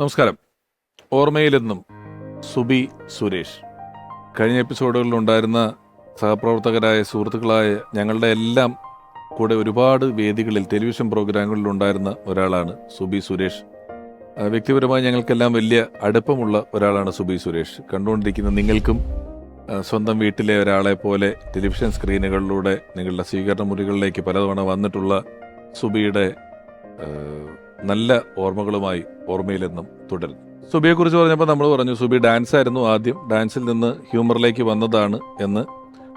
നമസ്കാരം. ഓർമ്മയിലെന്നും സുബി സുരേഷ്. കഴിഞ്ഞ എപ്പിസോഡുകളിൽ ഉണ്ടായിരുന്ന സഹപ്രവർത്തകരായ സുഹൃത്തുക്കളായ ഞങ്ങളുടെ എല്ലാം കൂടെ ഒരുപാട് വേദികളിൽ ടെലിവിഷൻ പ്രോഗ്രാമുകളിൽ ഉണ്ടായിരുന്ന ഒരാളാണ് സുബി സുരേഷ്. വ്യക്തിപരമായി ഞങ്ങൾക്കെല്ലാം വലിയ അടുപ്പമുള്ള ഒരാളാണ് സുബി സുരേഷ്. കണ്ടുകൊണ്ടിരിക്കുന്ന നിങ്ങൾക്കും സ്വന്തം വീട്ടിലെ ഒരാളെ പോലെ ടെലിവിഷൻ സ്ക്രീനുകളിലൂടെ നിങ്ങളുടെ സ്വീകരണ മുറികളിലേക്ക് പലതവണ വന്നിട്ടുള്ള സുബിയുടെ നല്ല ഓർമ്മകളുമായി ഓർമ്മയിലെന്നും തുടരുന്നു സുബിയെ കുറിച്ച് പറഞ്ഞപ്പോൾ നമ്മൾ പറഞ്ഞു സുബി ഡാൻസ് ആയിരുന്നു ആദ്യം. ഡാൻസിൽ നിന്ന് ഹ്യൂമറിലേക്ക് വന്നതാണ് എന്ന്.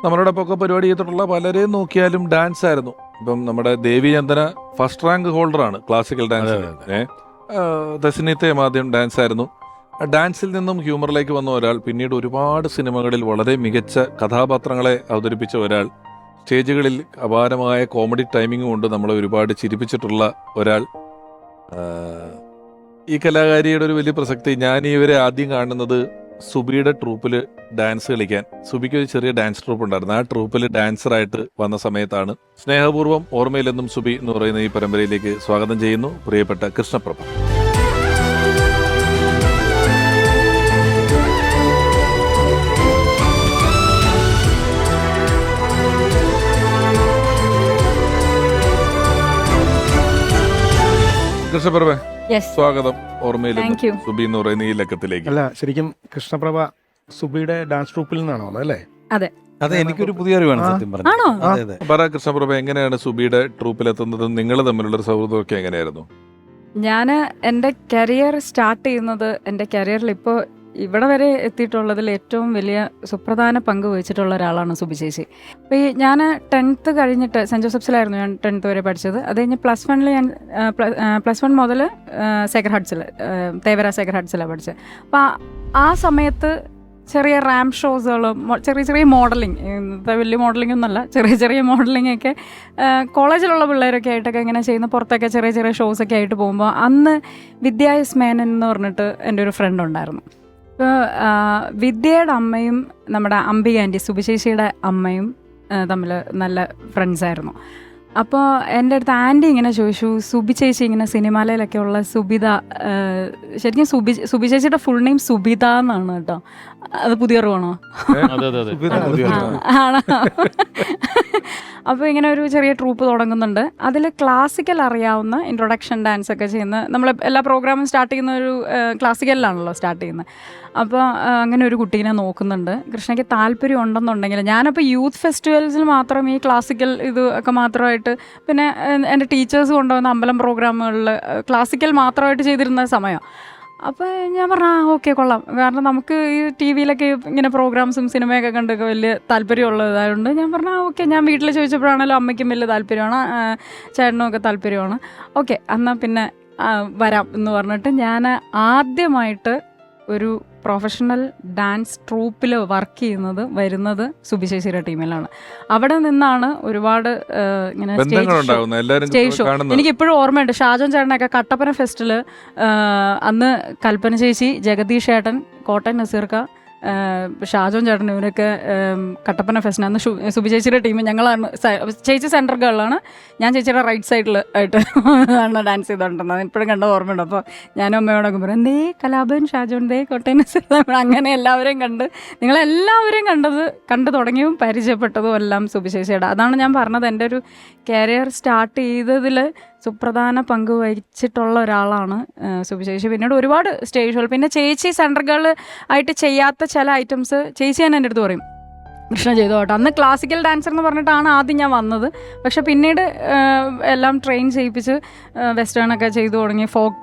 നമ്മളോടൊപ്പം ഒക്കെ പരിപാടി ചെയ്തിട്ടുള്ള പലരെയും നോക്കിയാലും ഡാൻസ് ആയിരുന്നു ഇപ്പം നമ്മുടെ ദേവി ചന്ദന ഫസ്റ്റ് റാങ്ക് ഹോൾഡറാണ് ക്ലാസിക്കൽ ഡാൻസ് ദശനീത്തയും ആദ്യം ഡാൻസ് ആയിരുന്നു ഡാൻസിൽ നിന്നും ഹ്യൂമറിലേക്ക് വന്ന ഒരാൾ പിന്നീട് ഒരുപാട് സിനിമകളിൽ വളരെ മികച്ച കഥാപാത്രങ്ങളെ അവതരിപ്പിച്ച ഒരാൾ സ്റ്റേജുകളിൽ അപാരമായ കോമഡി ടൈമിംഗ് കൊണ്ട് നമ്മളെ ഒരുപാട് ചിരിപ്പിച്ചിട്ടുള്ള ഒരാൾ ഈ കലാകാരിയുടെ ഒരു വലിയ പ്രസക്തി ഞാൻ ഇവരെ ആദ്യം കാണുന്നത് സുബിയുടെ ട്രൂപ്പിൽ ഡാൻസ് കളിക്കാൻ. സുബിക്ക് ഒരു ചെറിയ ഡാൻസ് ട്രൂപ്പ് ഉണ്ടായിരുന്നു. ആ ട്രൂപ്പിൽ ഡാൻസറായിട്ട് വന്ന സമയത്താണ് സ്നേഹപൂർവം ഓർമ്മയിലെന്നും സുബി എന്ന് പറയുന്ന ഈ പരമ്പരയിലേക്ക് സ്വാഗതം ചെയ്യുന്നു. പ്രിയപ്പെട്ട കൃഷ്ണപ്രഭ. കൃഷ്ണപ്രഭ യെസ് സ്വാഗതം. ഓർമ്മയിൽ സുബി എന്ന് പറയുന്ന ഈ ലക്കത്തിലേക്ക്. അല്ല ശരിക്കും കൃഷ്ണപ്രഭ സുബിയുടെ ഡാൻസ് ട്രൂപ്പിൽ നിന്നാണോ അല്ലേ? അതെ. അതെ എനിക്കൊരു പുതിയ അറിവാണ് സത്യം പറഞ്ഞു ആണോ? അതെ അതെ. പറ കൃഷ്ണപ്രഭ എങ്ങനെയാണ് സുബിയുടെ ട്രൂപ്പിൽ എത്തുന്നത്? നിങ്ങൾ തമ്മിലുള്ള ഒരു സൗഹൃദമൊക്കെ എങ്ങനെയായിരുന്നു? ഞാൻ എന്റെ കരിയർ സ്റ്റാർട്ട് ചെയ്യുന്നത് എന്റെ കരിയറിൽ ഇപ്പോൾ ഇവിടെ വരെ എത്തിയിട്ടുള്ളതിൽ ഏറ്റവും വലിയ സുപ്രധാന പങ്ക് വഹിച്ചിട്ടുള്ള ഒരാളാണ് സുബിശേഷി അപ്പോൾ ഈ ഞാൻ ടെൻത്ത് കഴിഞ്ഞിട്ട് സെന്റ് ജോസഫ്സിലായിരുന്നു ഞാൻ ടെൻത്ത് വരെ പഠിച്ചത്. അത് കഴിഞ്ഞ് പ്ലസ് വണ്ണിൽ ഞാൻ പ്ലസ് വൺ മുതൽ സേക്കർ ഹാർട്സിൽ തേവര സേക്കർ ഹഡ്സിലാണ് പഠിച്ചത്. അപ്പോൾ ആ- സമയത്ത് ചെറിയ റാം ഷോസുകളും ചെറിയ ചെറിയ മോഡലിംഗ് ഇന്നത്തെ വലിയ മോഡലിംഗ് ഒന്നുമല്ല ചെറിയ ചെറിയ മോഡലിംഗ് ഒക്കെ കോളേജിലുള്ള പിള്ളേരൊക്കെ ആയിട്ടൊക്കെ ഇങ്ങനെ ചെയ്യുന്ന പുറത്തൊക്കെ ചെറിയ ചെറിയ ഷോസൊക്കെ ആയിട്ട് പോകുമ്പോൾ അന്ന് വിദ്യായസ് മേനൻ എന്ന് പറഞ്ഞിട്ട് എന്റെ ഒരു ഫ്രണ്ട് ഉണ്ടായിരുന്നു. അപ്പോൾ വിദ്യയുടെ അമ്മയും നമ്മുടെ അംബിക ആന്റി സുബിശേഷിയുടെ അമ്മയും തമ്മിൽ നല്ല ഫ്രണ്ട്സായിരുന്നു അപ്പോൾ എന്റെ അടുത്ത് ആന്റി ഇങ്ങനെ ചോദിച്ചു സുബി ചേച്ചി ഇങ്ങനെ സിനിമയിലൊക്കെ ഉള്ള സുബിത ശരിക്കും സുബി സുബി ചേച്ചിയുടെ ഫുൾ നെയിം സുബിത എന്നാണ് കേട്ടോ. അത് പുതിയ അറിവാണ്. ആണ്? അപ്പോൾ ഇങ്ങനെ ഒരു ചെറിയ ട്രൂപ്പ് തുടങ്ങുന്നുണ്ട്. അതിൽ ക്ലാസിക്കൽ അറിയാവുന്ന ഇൻട്രൊഡക്ഷൻ ഡാൻസ് ഒക്കെ ചെയ്യുന്ന നമ്മൾ എല്ലാ പ്രോഗ്രാമും സ്റ്റാർട്ട് ചെയ്യുന്ന ഒരു ക്ലാസിക്കലിലാണല്ലോ സ്റ്റാർട്ട് ചെയ്യുന്നത് അപ്പോൾ അങ്ങനെ ഒരു കുട്ടീനെ നോക്കുന്നുണ്ട്. കൃഷ്ണയ്ക്ക് താല്പര്യം ഉണ്ടെന്നുണ്ടെങ്കിൽ ഞാനപ്പോൾ യൂത്ത് ഫെസ്റ്റിവൽസിൽ മാത്രം ഈ ക്ലാസിക്കൽ ഇത് ഒക്കെ മാത്രമായിട്ട് പിന്നെ എന്റെ ടീച്ചേഴ്സ് കൊണ്ടുവന്ന അമ്പലം പ്രോഗ്രാമുകളിൽ ക്ലാസിക്കൽ മാത്രമായിട്ട് ചെയ്തിരുന്ന സമയം. അപ്പോൾ ഞാൻ പറഞ്ഞു ഓക്കെ കൊള്ളാം. കാരണം നമുക്ക് ഈ ടി വിയിലൊക്കെ ഇങ്ങനെ പ്രോഗ്രാംസും സിനിമയൊക്കെ കണ്ടൊക്കെ വലിയ താല്പര്യമുള്ളതായതുകൊണ്ട് ഞാൻ പറഞ്ഞു ഓക്കെ. ഞാൻ വീട്ടിൽ ചോദിച്ചപ്പോഴാണല്ലോ അമ്മയ്ക്കും വലിയ താല്പര്യമാണ് ചേട്ടനും ഒക്കെ താല്പര്യമാണ്. ഓക്കെ എന്നാൽ പിന്നെ വരാം എന്ന് പറഞ്ഞിട്ട് ഞാൻ ആദ്യമായിട്ട് ഒരു പ്രൊഫഷണൽ ഡാൻസ് ട്രൂപ്പിൽ വർക്ക് ചെയ്യുന്നത് വരുന്നത് സുബിശേഷിയുടെ ടീമിലാണ്. അവിടെ നിന്നാണ് ഒരുപാട് ഇങ്ങനെ സ്റ്റേജ് ഷോ എനിക്ക് ഇപ്പോഴും ഓർമ്മയുണ്ട്. ഷാജോൻ ചേട്ടനൊക്കെ കട്ടപ്പന ഫെസ്റ്റിൽ അന്ന് കൽപ്പന ചേച്ചി ജഗദീഷ് ചേട്ടൻ കോട്ടയം നസീർക്ക ഷാജോൻ ചേട്ടൻ ഇവരൊക്കെ കട്ടപ്പന ഫെസ്റ്റിന് അന്ന് സുബി ചേച്ചിയുടെ ടീം ഞങ്ങളാണ് ചേച്ചി സെന്റർ ഗേളാണ്. ഞാൻ ചേച്ചിയുടെ റൈറ്റ് സൈഡിൽ ആയിട്ട് ആണ് ഡാൻസ് ചെയ്തോണ്ടിരുന്നത്. ഇപ്പോഴും കണ്ട ഓർമ്മയുണ്ട്. അപ്പോൾ ഞാനും അമ്മയോടൊക്കെ പറയും എന്തേ കലാഭൻ ഷാജോൻ ദേ കോട്ടയം അങ്ങനെ എല്ലാവരെയും കണ്ട് നിങ്ങളെല്ലാവരെയും കണ്ടത് കണ്ടു തുടങ്ങിയതും പരിചയപ്പെട്ടതും എല്ലാം സുബി ചേച്ചിയുടെ. അതാണ് ഞാൻ പറഞ്ഞത്. എന്റെ ഒരു കരിയർ സ്റ്റാർട്ട് ചെയ്തതിൽ സുപ്രധാന പങ്ക് വഹിച്ചിട്ടുള്ള ഒരാളാണ് സുബി സുബിശേഷി പിന്നീട് ഒരുപാട് സ്റ്റേജുകൾ. പിന്നെ ചേച്ചി സെന്റർ ഗേൾ ആയിട്ട് ചെയ്യാത്ത ചില ഐറ്റംസ് ചേച്ചി ഞാൻ എന്റെ അടുത്ത് പറയും. കൃഷ്ണ ചെയ്തു കേട്ടോ. അന്ന് ക്ലാസിക്കൽ ഡാൻസർ എന്ന് പറഞ്ഞിട്ടാണ് ആദ്യം ഞാൻ വന്നത്. പക്ഷെ പിന്നീട് എല്ലാം ട്രെയിൻ ചെയ്യിപ്പിച്ച് വെസ്റ്റേൺ ഒക്കെ ചെയ്തു തുടങ്ങി ഫോക്ക്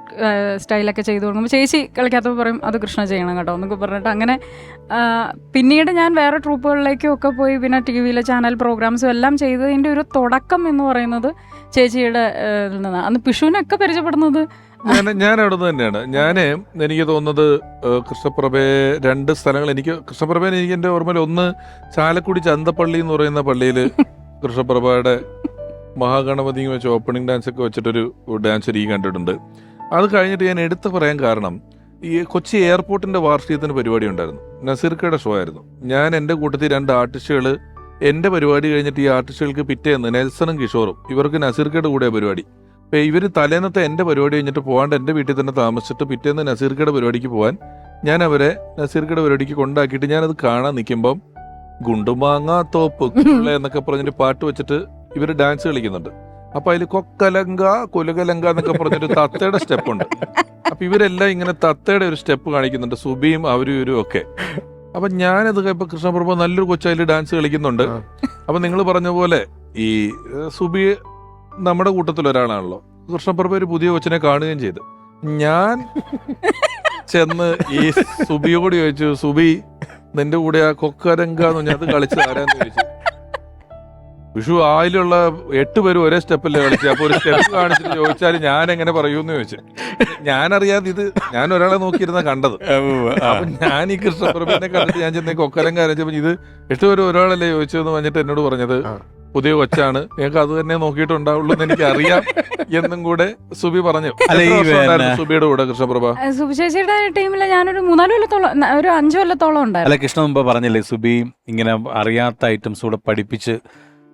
സ്റ്റൈലൊക്കെ ചെയ്തു തുടങ്ങുമ്പോൾ ചേച്ചി കളിക്കാത്തപ്പോൾ പറയും അത് കൃഷ്ണ ചെയ്യണം കേട്ടോ എന്നൊക്കെ പറഞ്ഞിട്ട് അങ്ങനെ പിന്നീട് ഞാൻ വേറെ ട്രൂപ്പുകളിലേക്കും ഒക്കെ പോയി പിന്നെ ടി വിയിലെ ചാനൽ പ്രോഗ്രാംസും എല്ലാം ചെയ്തതിന്റെ ഒരു തുടക്കം എന്ന് പറയുന്നത് ചേച്ചിയുടെ അന്ന് പിഷുവിനൊക്കെ പരിചയപ്പെടുന്നത് ഞാൻ ഞാൻ അവിടെ തന്നെയാണ്. ഞാൻ എനിക്ക് തോന്നുന്നത് കൃഷ്ണപ്രഭയെ രണ്ട് സ്ഥലങ്ങൾ എനിക്ക് കൃഷ്ണപ്രഭേനെ എനിക്ക് എന്റെ ഓർമ്മയിൽ ഒന്ന് ചാലക്കുടി ചന്തപ്പള്ളി എന്ന് പറയുന്ന പള്ളിയിൽ കൃഷ്ണപ്രഭയുടെ മഹാഗണപതി വെച്ച് ഓപ്പണിംഗ് ഡാൻസ് ഒക്കെ വെച്ചിട്ടൊരു ഡാൻസ് എനിക്ക് കണ്ടിട്ടുണ്ട്. അത് കഴിഞ്ഞിട്ട് ഞാൻ എടുത്തു പറയാൻ കാരണം ഈ കൊച്ചി എയർപോർട്ടിന്റെ വാർഷികത്തിന് പരിപാടി ഉണ്ടായിരുന്നു. നസീർക്കയുടെ ഷോ ആയിരുന്നു. ഞാൻ എന്റെ കൂട്ടത്തിൽ രണ്ട് ആർട്ടിസ്റ്റുകൾ എന്റെ പരിപാടി കഴിഞ്ഞിട്ട് ഈ ആർട്ടിസ്റ്റുകൾക്ക് പിറ്റേന്ന് നെൽസണും കിഷോറും ഇവർക്ക് നസീർക്കയുടെ കൂടെ പരിപാടി. ഇപ്പൊ ഇവർ തലേന്നത്തെ എന്റെ പരിപാടി കഴിഞ്ഞിട്ട് പോകാണ്ട് എന്റെ വീട്ടിൽ തന്നെ താമസിച്ചിട്ട് പിറ്റേന്ന് നസീർക്കയുടെ പരിപാടിക്ക് പോകാൻ ഞാൻ അവരെ നസീർക്കയുടെ പരിപാടിക്ക് കൊണ്ടാക്കിയിട്ട് ഞാനത് കാണാൻ നിൽക്കുമ്പം ഗുണ്ടുമാങ്ങ തോപ്പ് എന്നൊക്കെ പറഞ്ഞിട്ട് പാട്ട് വെച്ചിട്ട് ഇവർ ഡാൻസ് കളിക്കുന്നുണ്ട്. അപ്പൊ അതിൽ കൊക്കലങ്ക കൊലകലങ്ക എന്നൊക്കെ പറഞ്ഞിട്ട് തത്തയുടെ സ്റ്റെപ്പ് ഉണ്ട് അപ്പൊ ഇവരെല്ലാം ഇങ്ങനെ തത്തയുടെ ഒരു സ്റ്റെപ്പ് കാണിക്കുന്നുണ്ട് സുബിയും അവരും ഇവരും ഒക്കെ. അപ്പൊ ഞാനത് ഇപ്പൊ കൃഷ്ണപ്രഭ നല്ലൊരു കൊച്ചതിൽ ഡാൻസ് കളിക്കുന്നുണ്ട്. അപ്പൊ നിങ്ങൾ പറഞ്ഞ പോലെ ഈ സുബി നമ്മുടെ കൂട്ടത്തിൽ ഒരാളാണല്ലോ. കൃഷ്ണപ്രഭ ഒരു പുതിയ കൊച്ചിനെ കാണുകയും ചെയ്തു. ഞാൻ ചെന്ന് ഈ സുബിയോട് ചോദിച്ചു സുബി നിന്റെ കൂടെ ആ കൊക്കരങ്ക എന്ന് പറഞ്ഞാൽ അത് കളിച്ചത് ആരാന്ന് ചോദിച്ചു? വിഷു ആയിലുള്ള എട്ട് പേരും ഒരേ സ്റ്റെപ്പല്ലേ കളിച്ചു അപ്പൊ ഒരു സ്റ്റെപ്പ് കാണിച്ചിട്ട് ചോദിച്ചാൽ ഞാൻ എങ്ങനെ പറയൂന്ന് ചോദിച്ചു. ഞാനറിയാതെ ഇത് ഞാൻ ഒരാളെ നോക്കിയിരുന്ന കണ്ടത്. അപ്പൊ ഞാൻ ഈ കൃഷ്ണപ്രഭിനെ കണ്ടിട്ട് ഞാൻ ചെന്ന് കൊക്കരങ്ക അരച്ചപ്പോ ഇത് എട്ട് പേരും ഒരാളല്ലേ ചോദിച്ചതെന്ന് പറഞ്ഞിട്ട് എന്നോട് പറഞ്ഞത്. പുതിയ കൊച്ചാണ്. ഞങ്ങൾക്ക് അത് തന്നെ നോക്കിയിട്ടുണ്ടാവുള്ളൂ എന്ന് എനിക്ക് അറിയാം എന്നും കൂടെ സുബി പറഞ്ഞു. അല്ല, ഈ എത്ര വർഷം ഉണ്ടായിരുന്നു പിന്നെ- സുബിയുടെ കൂടെ കൃഷ്ണപ്രഭ? സുബിശേഷിയുടെ ടീമിൽ ഞാനൊരു മൂന്നാൽ കൊല്ലത്തോളം ന- ഒരു അഞ്ചു കൊല്ലത്തോളം ഉണ്ടായിരുന്നു. അല്ല കൃഷ്ണ മുമ്പ് പറഞ്ഞില്ലേ സുബി ഇങ്ങനെ അറിയാത്ത ഐറ്റംസ് കൂടെ പഠിപ്പിച്ച്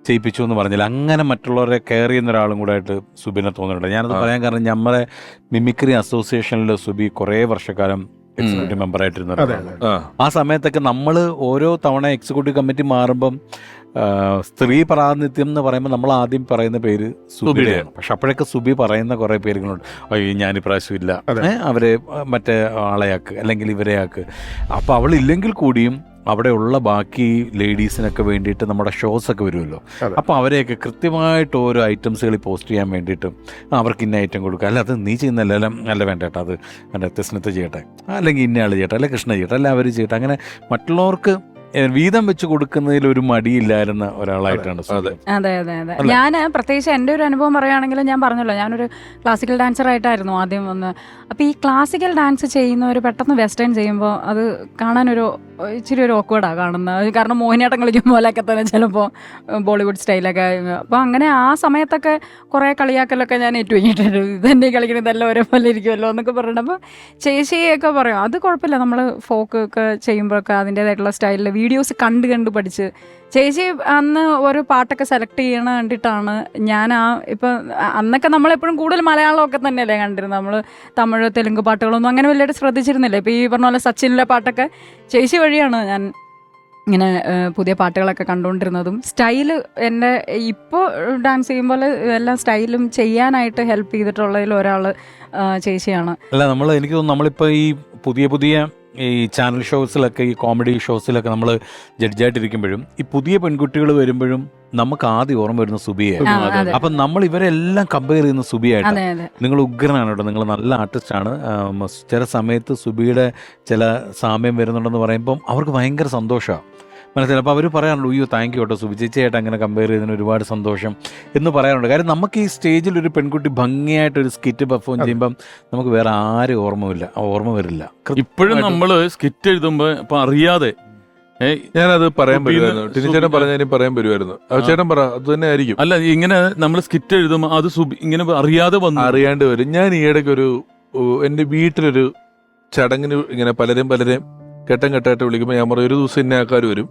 ചെയ്യിപ്പിച്ചു എന്ന് പറഞ്ഞില്ല? അങ്ങനെ മറ്റുള്ളവരെ കെയർ ചെയ്യുന്ന ഒരാളും കൂടെ ആയിട്ട് സുബിനെ തോന്നുന്നുണ്ട്. ഞാനത് ആ. പറയാൻ കാരണം നമ്മുടെ മിമിക്രി അസോസിയേഷനിൽ സുബി കുറേ വർഷക്കാലം എക്സിക്യൂട്ടീവ് മെമ്പർ ആയിട്ടിരുന്ന ആ ആ സമയത്തൊക്കെ നമ്മൾ ഓരോ തവണ എക്സിക്യൂട്ടീവ് കമ്മിറ്റി മാറുമ്പം സ്ത്രീ പ്രാതിനിധ്യം എന്ന് പറയുമ്പോൾ നമ്മൾ ആദ്യം പറയുന്ന പേര് സുബിയാണ് പക്ഷെ അപ്പോഴൊക്കെ സുബി പറയുന്ന കുറേ പേരുകളുണ്ട്. അയ്യോ ഞാൻ ഇപ്രാവശ്യം ഇല്ല. അവരെ മറ്റേ ആളെയാക്ക് അല്ലെങ്കിൽ ഇവരെയാക്ക് അപ്പോൾ അവളില്ലെങ്കിൽ കൂടിയും അവിടെയുള്ള ബാക്കി ലേഡീസിനൊക്കെ വേണ്ടിയിട്ട് നമ്മുടെ ഷോസ് ഒക്കെ വരുമല്ലോ. അപ്പൊ അപ്പോൾ അവരെയൊക്കെ കൃത്യമായിട്ട് ഓരോ ഐറ്റംസുകൾ പോസ്റ്റ് ചെയ്യാൻ വേണ്ടിയിട്ട് അവർക്ക് ഇന്ന ഐറ്റം കൊടുക്കുക. അല്ല അത് നീ ചെയ്യുന്നല്ല അല്ല വേണ്ട ചേട്ടാ അത് എന്റെ തെസ്നത്ത് ചെയ്യട്ടെ. അല്ലെങ്കിൽ ഇന്ന ആൾ ചെയ്യട്ടെ അല്ലെ കൃഷ്ണ ചെയ്യട്ടെ അല്ല അവർ ചെയ്യട്ടെ. അങ്ങനെ മറ്റുള്ളവർക്ക് വീതം വെച്ച് കൊടുക്കുന്നതിൽ ഒരു മടിയില്ലായിരുന്ന ഒരാളായിട്ടാണ്. അതെ. അതെ അതെ ഞാൻ പ്രത്യേകിച്ച് എന്റെ ഒരു അനുഭവം പറയുകയാണെങ്കിൽ ഞാൻ പറഞ്ഞല്ലോ ഞാനൊരു ക്ലാസിക്കൽ ഡാൻസർ ആയിട്ടായിരുന്നു ആദ്യം വന്ന്. അപ്പോൾ ഈ ക്ലാസിക്കൽ ഡാൻസ് ചെയ്യുന്നവർ പെട്ടെന്ന് വെസ്റ്റേൺ ചെയ്യുമ്പോൾ അത് കാണാനൊരു ഇച്ചിരി ഒരു ഓക്വേർഡാണ് കാണുന്നത് കാരണം മോഹിനിയാട്ടം കളിക്കും പോലെയൊക്കെ തന്നെ ചിലപ്പോൾ ബോളിവുഡ് സ്റ്റൈലൊക്കെ അപ്പോൾ അങ്ങനെ ആ സമയത്തൊക്കെ കുറേ കളിയാക്കലൊക്കെ ഞാൻ ഏറ്റുവങ്ങിയിട്ടുണ്ട്. ഇതെന്നെ കളിക്കണം ഇതെല്ലാം ഒരേപോലെ ഇരിക്കുമല്ലോ എന്നൊക്കെ പറഞ്ഞപ്പോൾ ചേച്ചിയൊക്കെ പറയും അത് കുഴപ്പമില്ല. നമ്മൾ ഫോക്ക് ഒക്കെ ചെയ്യുമ്പോഴൊക്കെ അതിന്റേതായിട്ടുള്ള സ്റ്റൈലിൽ വീഡിയോസ് കണ്ട് കണ്ട് പഠിച്ച് ചേച്ചി അന്ന് ഒരു പാട്ടൊക്കെ സെലക്ട് ചെയ്യണ കണ്ടിട്ടാണ് ഞാൻ ആ ഇപ്പം അന്നൊക്കെ നമ്മളെപ്പോഴും കൂടുതൽ മലയാളമൊക്കെ തന്നെയല്ലേ കണ്ടിരുന്നത്. നമ്മൾ തമിഴ് തെലുങ്ക് പാട്ടുകളൊന്നും അങ്ങനെ വലിയായിട്ട് ശ്രദ്ധിച്ചിരുന്നില്ല. ഇപ്പം ഈ പറഞ്ഞ പോലെ സച്ചിനിലെ പാട്ടൊക്കെ ചേച്ചി വഴിയാണ് ഞാൻ ഇങ്ങനെ പുതിയ പാട്ടുകളൊക്കെ കണ്ടുകൊണ്ടിരുന്നതും. സ്റ്റൈൽ എന്റെ ഇപ്പോൾ ഡാൻസ് ചെയ്യുമ്പോൾ എല്ലാം സ്റ്റൈലും ചെയ്യാനായിട്ട് ഹെൽപ്പ് ചെയ്തിട്ടുള്ളതിൽ ഒരാൾ ചേച്ചിയാണ്. അല്ല നമ്മൾ എനിക്ക് തോന്നുന്നു നമ്മളിപ്പോൾ ഈ പുതിയ പുതിയ ഈ ചാനൽ ഷോസിലൊക്കെ ഈ കോമഡി ഷോസിലൊക്കെ നമ്മൾ ജഡ്ജായിട്ടിരിക്കുമ്പോഴും ഈ പുതിയ പെൺകുട്ടികൾ വരുമ്പോഴും നമുക്ക് ആദ്യം ഓർമ്മ വരുന്ന സുബിയെ അപ്പം നമ്മൾ ഇവരെല്ലാം കമ്പയർ ചെയ്യുന്ന സുബിയായിട്ട്. നിങ്ങൾ ഉഗ്രനാണ് കേട്ടോ. നിങ്ങൾ നല്ല ആർട്ടിസ്റ്റാണ് ചില സമയത്ത് സുബിയുടെ ചില സാമ്യം വരുന്നുണ്ടെന്ന് പറയുമ്പം അവർക്ക് ഭയങ്കര സന്തോഷമാണ് മനസ്സിലായി? അപ്പോൾ അവർ പറയാറുണ്ട് അയ്യോ താങ്ക് യു കേട്ടോ സുബി ചേച്ചിയായിട്ട് അങ്ങനെ കമ്പയർ ചെയ്തതിന് ഒരുപാട് സന്തോഷം എന്ന് പറയാറുണ്ട്. കാര്യം നമുക്ക് ഈ സ്റ്റേജിൽ ഒരു പെൺകുട്ടി ഭംഗിയായിട്ട് ഒരു സ്കിറ്റ് പെർഫോം ചെയ്യുമ്പം നമുക്ക് വേറെ ആരും ഓർമ്മയില്ല ആ ഓർമ്മ വരില്ല. ഇപ്പോഴും നമ്മൾ സ്കിറ്റ് എഴുതുമ്പോൾ ഇപ്പം അറിയാതെ ഞാനത് പറയാൻ പറ്റുമായിരുന്നു ടിനിച്ചേട്ടൻ സുബിന്ന് പറഞ്ഞതിന് പറയാൻ പറ്റുമായിരുന്നു അത് ചേട്ടൻ പറ അത് തന്നെ ആയിരിക്കും. അല്ല ഇങ്ങനെ നമ്മൾ സ്കിറ്റ് എഴുതുമ്പോൾ അത് സുബി ഇങ്ങനെ അറിയാതെ വന്നു. അറിയാണ്ട് വരും. ഞാൻ ഈ ഇടയ്ക്ക് ഒരു എന്റെ വീട്ടിലൊരു ചടങ്ങിന് ഇങ്ങനെ പലരും പലരെയും ഘട്ടം ഘട്ടമായിട്ട് വിളിക്കുമ്പോൾ ഞാൻ പറയും ഒരു ദിവസം ഇന്ന ആൾക്കാർ വരും.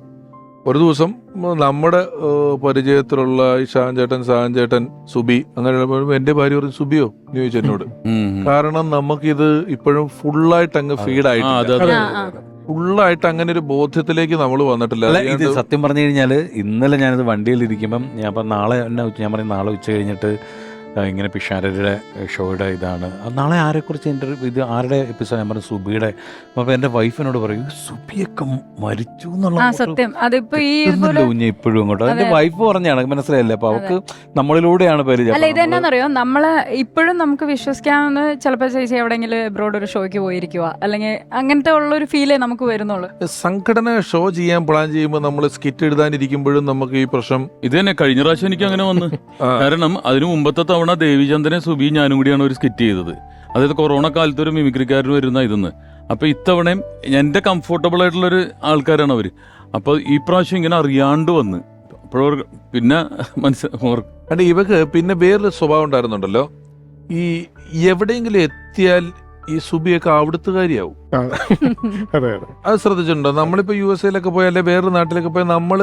ഒരു ദിവസം നമ്മുടെ പരിചയത്തിലുള്ള ഈ ഷാൻ ചേട്ടൻ സാൻ ചേട്ടൻ സുബി അങ്ങനെ എന്റെ ഭാര്യ പറഞ്ഞു സുബിയോ? എന്ന് ചോദിച്ചു എന്നോട്. കാരണം നമുക്കിത് ഇപ്പോഴും ഫുള്ളായിട്ട് അങ്ങ് ഫീഡ് ആയിട്ട്. ഫുള്ളായിട്ട് അങ്ങനെ ഒരു ബോധ്യത്തിലേക്ക് നമ്മൾ വന്നിട്ടില്ല. ഇത് സത്യം പറഞ്ഞു കഴിഞ്ഞാൽ ഇന്നലെ ഞാനിത് വണ്ടിയിൽ ഇരിക്കുമ്പം ഞാൻ നാളെ ഞാൻ പറയും നാളെ ഉച്ച കഴിഞ്ഞിട്ട് ഇങ്ങനെ പിഷാരരുടെ ഷോയുടെ ഇതാണ്. നാളെ ആരെക്കുറിച്ച് ഇന്റർവ്യൂ ഇത് ആരുടെ എപ്പിസോഡ് ഞാൻ പറഞ്ഞു സുബിയുടെ. അപ്പോൾ എന്റെ വൈഫിനോട് പറയും "ഈ സുബിയൊക്കെ മരിച്ചു എന്നുള്ള സത്യം. അതിപ്പോ ഈ കുഞ്ഞ് ഇപ്പോഴും അങ്ങോട്ട്. എന്റെ. വൈഫ് പറഞ്ഞാണ് മനസ്സിലായില്ലേ? അപ്പോൾ അവൾക്ക് നമ്മളിലൂടെയാണ് പേര് അല്ല ഇത് അപ്പോൾ നമ്മൾ ഇപ്പോഴും നമുക്ക് വിശ്വസിക്കാമെന്ന് ചിലപ്പോൾ ചേച്ചി എവിടെയെങ്കിലും എബ്രോഡ് ഒരു ഷോയ്ക്ക് പോയിരിക്കുക അല്ലെങ്കിൽ അങ്ങനത്തെ ഉള്ള ഒരു ഫീലേ നമുക്ക് വരുന്നുള്ളൂ. സംഘടന ഷോ ചെയ്യാൻ പ്ലാൻ ചെയ്യുമ്പോൾ നമ്മൾ സ്കിറ്റ് എഴുതാനിരിക്കുമ്പോഴും നമുക്ക് ഈ പ്രശ്നം ഇത് തന്നെ കഴിഞ്ഞ പ്രാവശ്യം എനിക്ക് അങ്ങനെ വന്ന്. കാരണം അതിനു മുമ്പത്തെ തവണ ദേവിചന്ദ്രനെ സുബി ഞാനും കൂടിയാണ് ഒരു സ്കിറ്റ് ചെയ്തത്. അതായത് കൊറോണ കാലത്ത് ഒരു മിമിക്രിക്കാരൻ വരുന്ന ഇതെന്ന്. അപ്പോൾ ഇത്തവണയും എന്റെ കംഫർട്ടബിൾ ആയിട്ടുള്ളൊരു ആൾക്കാരാണ് അവർ അപ്പോൾ ഈ പ്രാവശ്യം ഇങ്ങനെ അറിയാണ്ട് വന്ന്. അപ്പോഴവർ പിന്നെ മനസ്സിലാക്കും അല്ല ഇവക്ക് പിന്നെ വേറൊരു സ്വഭാവം ഉണ്ടായിരുന്നുണ്ടല്ലോ. ഈ എവിടെയെങ്കിലും എത്തിയാൽ ഈ സുബിയൊക്കെ അവിടുത്തുകാരിയാവും. അതെ ശ്രദ്ധിച്ചിട്ടുണ്ടോ? നമ്മളിപ്പോ യു എസ് എയിലൊക്കെ പോയാൽ അല്ലെ വേറൊരു നാട്ടിലൊക്കെ പോയാൽ നമ്മൾ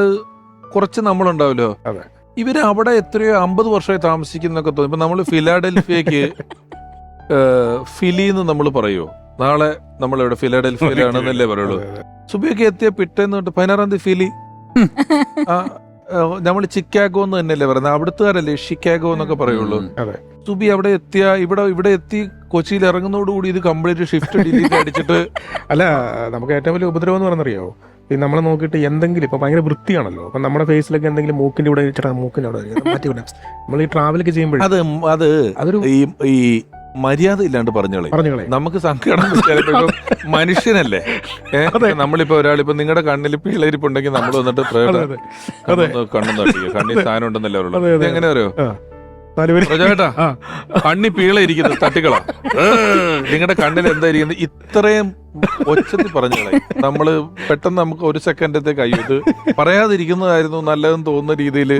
കുറച്ച് നമ്മളുണ്ടാവല്ലോ അതെ. ഇവർ അവിടെ എത്രയോ അമ്പത് വർഷമായി താമസിക്കുന്നൊക്കെ തോന്നി. ഇപ്പൊ നമ്മൾ ഫിലാഡൽഫിയക്ക് ഫിലി എന്ന് നമ്മൾ പറയുമോ നാളെ നമ്മൾ ഇവിടെ ഫിലാഡൽഫിയയിലാണെന്നല്ലേ പറയുള്ളൂ. സുബിയൊക്കെ എത്തിയ പിറ്റേന്ന് തൊട്ട് പതിനാറാം തീയതി ഫിലി. നമ്മൾ ചിക്കാഗോ എന്ന് തന്നെയല്ലേ പറയുന്നത്. അവിടുത്തുകാരല്ലേ ഷിക്കാഗോ എന്നൊക്കെ പറയുള്ളൂ. അതെ. സുബി അവിടെ എത്തിയ ഇവിടെ ഇവിടെ എത്തി കൊച്ചിയിൽ ഇറങ്ങുന്നതോടുകൂടി ഇത് കംപ്ലീറ്റ് ഷിഫ്റ്റ് ഡിലീറ്റ് അടിച്ചിട്ട് അല്ല നമുക്ക് ഏറ്റവും വലിയ ഉപദ്രവം എന്ന് പറഞ്ഞറിയോ ഈ നമ്മളെ നോക്കിയിട്ട് എന്തെങ്കിലും ഇപ്പൊ ഭയങ്കര വൃത്തിയാണല്ലോ. അപ്പൊ നമ്മുടെ ഫേസിലൊക്കെ എന്തെങ്കിലും മൂക്കിന്റെ ഇവിടെ ചേട്ടാ മൂക്കിന്റെ അവിടെ ഇരിക്കുന്നു. മാറ്റി വിടാം. നമ്മൾ ഈ ട്രാവലൊക്കെ ചെയ്യുമ്പോഴേ അത് അത് അതൊരു ഈ ഈ മര്യാദ ഇല്ലാണ്ട് പറഞ്ഞോളെ. നമുക്ക് സങ്കടം മനുഷ്യനല്ലേ? നമ്മളിപ്പോ ഒരാളിപ്പോ നിങ്ങളുടെ കണ്ണിൽ പിള്ളേരിപ്പുണ്ടെങ്കിൽ നമ്മൾ വന്നിട്ട്. കണ്ണു കണ്ണിൽ സാധനം ഉണ്ടെന്നല്ലേ പറയുള്ളൂ എങ്ങനെ അറിയോ? കണ്ണി പീള ഇരിക്കുന്നത് തട്ടിക്കളാ. നിങ്ങളുടെ കണ്ണിൽ എന്താ ഇരിക്കുന്നത്? ഇത്രയും ഒച്ചത്തിൽ പറഞ്ഞോളെ നമ്മൾ പെട്ടെന്ന് നമുക്ക് ഒരു സെക്കൻഡത്തേക്ക് അയ്യോ ഇത് പറയാതിരിക്കുന്നതായിരുന്നു നല്ലതെന്ന് തോന്നുന്ന രീതിയിൽ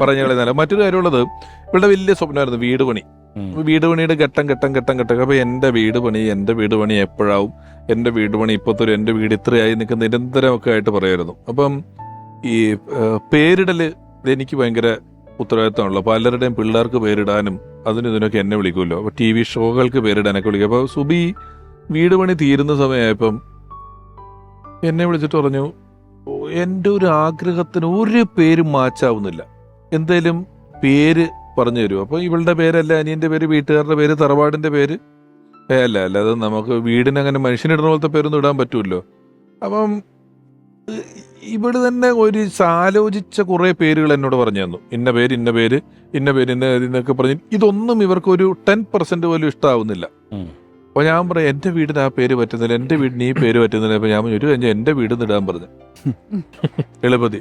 പറഞ്ഞോളെ നല്ല മറ്റൊരു കാര്യമുള്ളത് ഇവിടെ വലിയ സ്വപ്നമായിരുന്നു വീട് പണി. വീട് പണിയുടെ ഘട്ടം ഘട്ടം ഘട്ടം ഘട്ടം. അപ്പൊ എന്റെ വീട് പണി എന്റെ വീട് പണി എപ്പോഴാവും? എന്റെ വീട് പണി ഇപ്പത്തൊരു എന്റെ വീട് ഇത്രയായി നിൽക്കുന്ന നിരന്തരമൊക്കെ ആയിട്ട് പറയായിരുന്നു. അപ്പം ഈ പേരിടൽ എനിക്ക് ഭയങ്കര ഉത്തരവാദിത്തമാണല്ലോ. പലരുടെയും പിള്ളേർക്ക് പേരിടാനും അതിനും ഇതിനൊക്കെ എന്നെ വിളിക്കുമല്ലോ അപ്പൊ ടി വി ഷോകൾക്ക് പേരിടാനൊക്കെ വിളിക്കും. അപ്പൊ സുബി വീട് പണി തീരുന്ന സമയമായപ്പം എന്നെ വിളിച്ചിട്ട് പറഞ്ഞു "ഓ, എന്റെ ഒരു ആഗ്രഹത്തിന് ഒരു പേരും മാച്ചാവുന്നില്ല. എന്തേലും പേര് പറഞ്ഞു തരുമോ അപ്പൊ ഇവളുടെ പേരല്ല അനിയന്റെ പേര് വീട്ടുകാരുടെ പേര് തറവാടിന്റെ പേര്. അല്ല അല്ല അത് നമുക്ക് വീടിനങ്ങനെ മനുഷ്യനിടുന്ന പോലത്തെ പേരൊന്നും ഇടാൻ പറ്റുമല്ലോ അപ്പം ഇവിടെ തന്നെ ഒരു ആലോചിച്ച കുറേ പേരുകൾ എന്നോട് പറഞ്ഞു തന്നു. ഇന്ന പേര് ഇന്ന പേര് ഇന്ന പേര് ഇന്ന പേര് എന്നൊക്കെ പറഞ്ഞ് ഇതൊന്നും ഇവർക്ക് ഒരു ടെൻ പെർസെന്റ് പോലും ഇഷ്ടാവുന്നില്ല. അപ്പോൾ അപ്പൊ ഞാൻ പറയാം എന്റെ വീടിന് ആ പേര് പറ്റുന്നില്ല എന്റെ വീടിന് ഈ പേര് പറ്റുന്നില്ല. അപ്പൊ ഞാൻ ഒരു കഴിഞ്ഞാൽ എന്റെ വീട് ഇടാൻ പറഞ്ഞു. എളുപ്പതി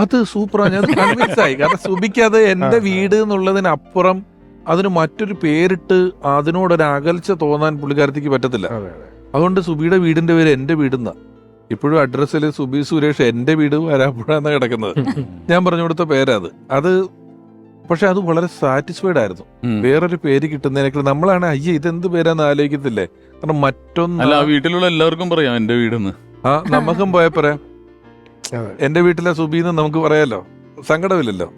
അത് സൂപ്പറാ ഞാൻ കൺവിൻസ് ആയി. കാരണം സുബിക്കത് അത് എന്റെ വീട് എന്നുള്ളതിനപ്പുറം അതിന് മറ്റൊരു പേരിട്ട് അതിനോടൊരു അകൽച്ച തോന്നാൻ പുള്ളിക്കാരത്തേക്ക് പറ്റത്തില്ല. അതെ അതെ. അതുകൊണ്ട് സുബിയുടെ വീടിന്റെ പേര് എന്റെ വീടെന്ന. ഇപ്പോഴും അഡ്രസ്സിൽ സുബി സുരേഷ് എന്റെ വീട് വരാപ്പുഴാന്ന കിടക്കുന്നത്. ഞാൻ പറഞ്ഞു കൊടുത്ത പേരാ അത്. അത് പക്ഷെ അത് വളരെ സാറ്റിസ്ഫൈഡ് ആയിരുന്നു. വേറൊരു പേര് കിട്ടുന്നതിനേക്കാൾ നമ്മളാണ് അയ്യേ ഇതെന്ത് പേരാന്ന് ആലോചിക്കത്തില്ലേ? കാരണം മറ്റൊന്ന് അല്ല ആ വീട്ടിലുള്ള എല്ലാവർക്കും പറയാം എന്റെ വീടെന്ന്. ആ നമുക്കും പോയ പറയാം എന്റെ വീട്ടിലെ സുബിന്ന് നമുക്ക് പറയാലോ? സങ്കടമില്ലല്ലോ?